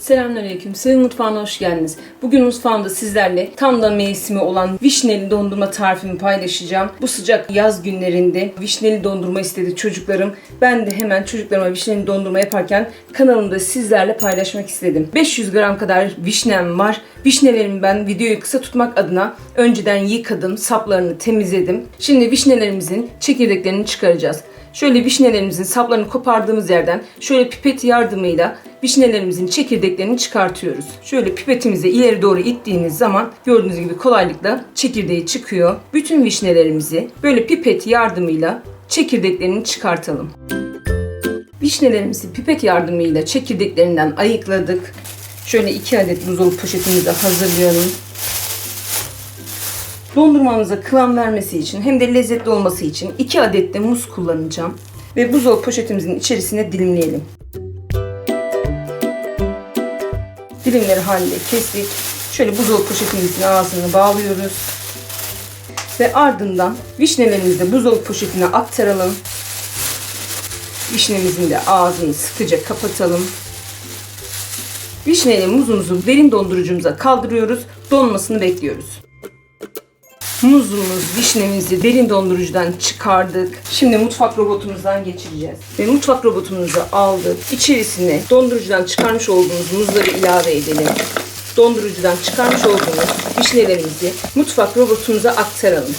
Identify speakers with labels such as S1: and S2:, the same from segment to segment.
S1: Selamünaleyküm. Senin mutfağına hoş geldiniz. Bugün mutfağımda sizlerle tam da mevsimi olan vişneli dondurma tarifimi paylaşacağım. Bu sıcak yaz günlerinde vişneli dondurma istedi çocuklarım. Ben de hemen çocuklarıma vişneli dondurma yaparken kanalımda sizlerle paylaşmak istedim. 500 gram kadar vişnem var. Vişnelerimi ben videoyu kısa tutmak adına önceden yıkadım, saplarını temizledim. Şimdi vişnelerimizin çekirdeklerini çıkaracağız. Şöyle vişnelerimizin saplarını kopardığımız yerden şöyle pipet yardımıyla vişnelerimizin çekirdeklerini çıkartıyoruz. Şöyle pipetimizi ileri doğru ittiğiniz zaman gördüğünüz gibi kolaylıkla çekirdeği çıkıyor. Bütün vişnelerimizi böyle pipet yardımıyla çekirdeklerini çıkartalım. Vişnelerimizi pipet yardımıyla çekirdeklerinden ayıkladık. Şöyle iki adet buzdolabı poşetimizi hazırlıyorum. Dondurmamıza kıvam vermesi için hem de lezzetli olması için 2 adet de muz kullanacağım. Ve buzdolabı poşetimizin içerisine dilimleyelim. Dilimleri halinde kestik. Şöyle buzdolabı poşetimizin ağzını bağlıyoruz. Ve ardından vişnelerimizi de buzdolabı poşetine aktaralım. Vişnemizin de ağzını sıkıca kapatalım. Vişneyle muzumuzu derin dondurucumuza kaldırıyoruz. Donmasını bekliyoruz. Muzumuz, vişnemizi derin dondurucudan çıkardık. Şimdi mutfak robotumuzdan geçireceğiz. Ve mutfak robotumuzu aldık. İçerisine dondurucudan çıkarmış olduğumuz muzları ilave edelim. Dondurucudan çıkarmış olduğumuz vişnelerimizi mutfak robotumuza aktaralım.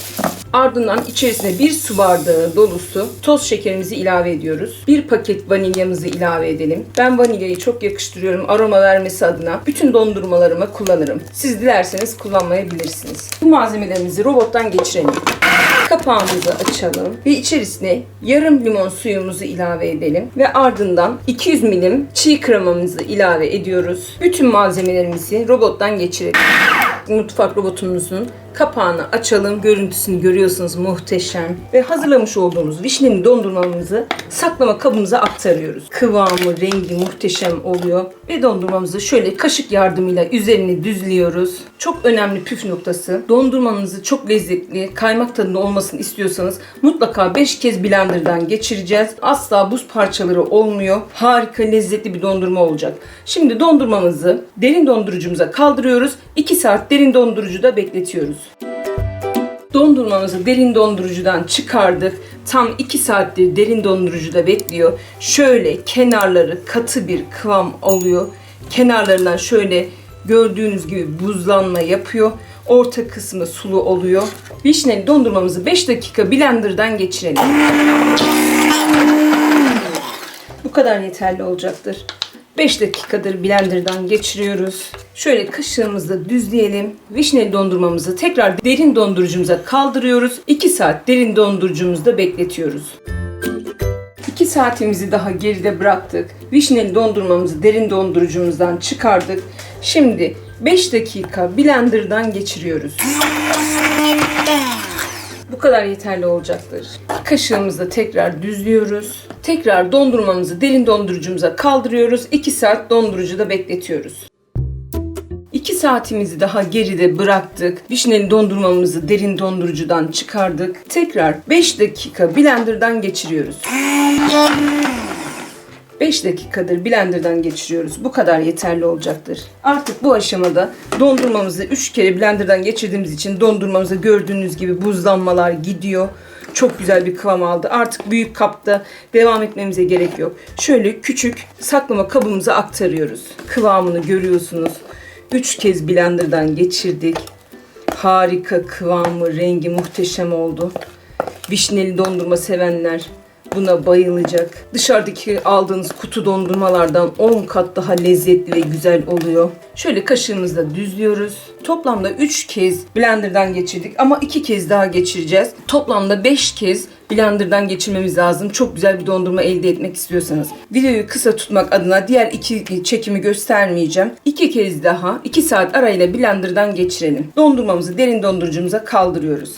S1: Ardından içerisine bir su bardağı dolusu toz şekerimizi ilave ediyoruz. Bir paket vanilyamızı ilave edelim. Ben vanilyayı çok yakıştırıyorum aroma vermesi adına. Bütün dondurmalarıma kullanırım. Siz dilerseniz kullanmayabilirsiniz. Bu malzemelerimizi robottan geçirelim. Kapağımızı açalım ve içerisine yarım limon suyumuzu ilave edelim ve ardından 200 milim çiğ kremamızı ilave ediyoruz. Bütün malzemelerimizi robottan geçirelim mutfak robotumuzun kapağını açalım. Görüntüsünü görüyorsunuz muhteşem. Ve hazırlamış olduğumuz vişneli dondurmamızı saklama kabımıza aktarıyoruz. Kıvamı, rengi muhteşem oluyor. Ve dondurmamızı şöyle kaşık yardımıyla üzerine düzlüyoruz. Çok önemli püf noktası. Dondurmanızı çok lezzetli, kaymak tadında olmasını istiyorsanız mutlaka 5 kez blenderdan geçireceğiz. Asla buz parçaları olmuyor. Harika lezzetli bir dondurma olacak. Şimdi dondurmamızı derin dondurucumuza kaldırıyoruz. 2 saat derin dondurucuda bekletiyoruz. Dondurmamızı derin dondurucudan çıkardık. Tam 2 saattir derin dondurucuda bekliyor. Şöyle kenarları katı bir kıvam oluyor. Kenarlarından şöyle gördüğünüz gibi buzlanma yapıyor. Orta kısmı sulu oluyor. Vişneli dondurmamızı 5 dakika blenderdan geçirelim. Bu kadar yeterli olacaktır. 5 dakikadır blenderdan geçiriyoruz. Şöyle kaşığımızla düzleyelim. Vişneli dondurmamızı tekrar derin dondurucumuza kaldırıyoruz. 2 saat derin dondurucumuzda bekletiyoruz. 2 saatimizi daha geride bıraktık. Vişneli dondurmamızı derin dondurucumuzdan çıkardık. Şimdi 5 dakika blenderdan geçiriyoruz. Kadar yeterli olacaktır. Kaşığımızla tekrar düzlüyoruz. Tekrar dondurmamızı derin dondurucumuza kaldırıyoruz. 2 saat dondurucuda bekletiyoruz. 2 saatimizi daha geride bıraktık. Vişneli dondurmamızı derin dondurucudan çıkardık. Tekrar 5 dakika blenderdan geçiriyoruz. 5 dakikadır blenderdan geçiriyoruz. Bu kadar yeterli olacaktır. Artık bu aşamada dondurmamızı 3 kere blenderdan geçirdiğimiz için dondurmamıza gördüğünüz gibi buzlanmalar gidiyor. Çok güzel bir kıvam aldı. Artık büyük kapta devam etmemize gerek yok. Şöyle küçük saklama kabımıza aktarıyoruz. Kıvamını görüyorsunuz. 3 kez blenderdan geçirdik. Harika kıvamı, rengi muhteşem oldu. Vişneli dondurma sevenler buna bayılacak. Dışarıdaki aldığınız kutu dondurmalardan 10 kat daha lezzetli ve güzel oluyor. Şöyle kaşığımızla düzlüyoruz. Toplamda 3 kez blenderdan geçirdik ama 2 kez daha geçireceğiz. Toplamda 5 kez blenderdan geçirmemiz lazım. Çok güzel bir dondurma elde etmek istiyorsanız. Videoyu kısa tutmak adına diğer iki çekimi göstermeyeceğim. 2 kez daha 2 saat arayla blenderdan geçirelim. Dondurmamızı derin dondurucumuza kaldırıyoruz.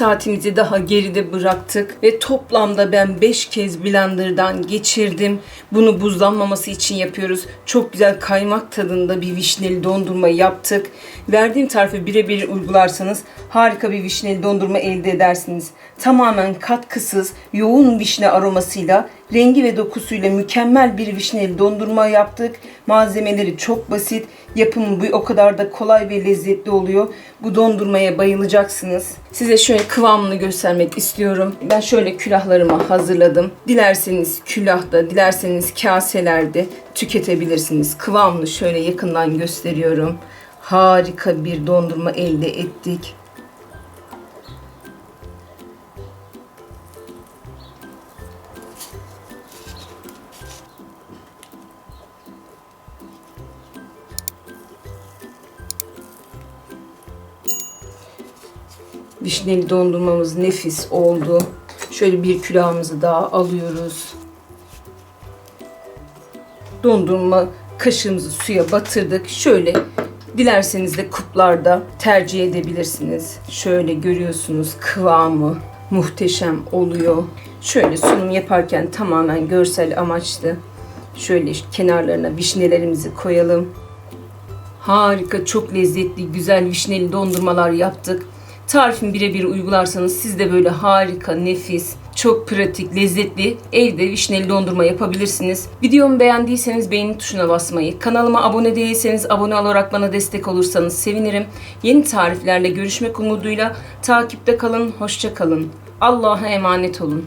S1: 2 saatimizi daha geride bıraktık ve toplamda ben 5 kez blenderdan geçirdim. Bunu buzlanmaması için yapıyoruz. Çok güzel kaymak tadında bir vişneli dondurma yaptık. Verdiğim tarifi birebir uygularsanız harika bir vişneli dondurma elde edersiniz. Tamamen katkısız, yoğun vişne aromasıyla Rengi ve dokusuyla mükemmel bir vişneli dondurma yaptık. Malzemeleri çok basit. Yapımı bu o kadar da kolay ve lezzetli oluyor. Bu dondurmaya bayılacaksınız. Size şöyle kıvamını göstermek istiyorum. Ben şöyle külahlarımı hazırladım. Dilerseniz külahta, dilerseniz kaselerde tüketebilirsiniz. Kıvamını şöyle yakından gösteriyorum. Harika bir dondurma elde ettik. Vişneli dondurmamız nefis oldu. Şöyle bir külahımızı daha alıyoruz. Dondurma kaşığımızı suya batırdık. Şöyle dilerseniz de kuplarda tercih edebilirsiniz. Şöyle görüyorsunuz kıvamı muhteşem oluyor. Şöyle sunum yaparken tamamen görsel amaçlı. Şöyle kenarlarına vişnelerimizi koyalım. Harika, çok lezzetli, güzel vişneli dondurmalar yaptık. Tarifimi birebir uygularsanız siz de böyle harika, nefis, çok pratik, lezzetli evde vişneli dondurma yapabilirsiniz. Videomu beğendiyseniz beğeni tuşuna basmayı, kanalıma abone değilseniz abone olarak bana destek olursanız sevinirim. Yeni tariflerle görüşmek umuduyla takipte kalın, hoşça kalın. Allah'a emanet olun.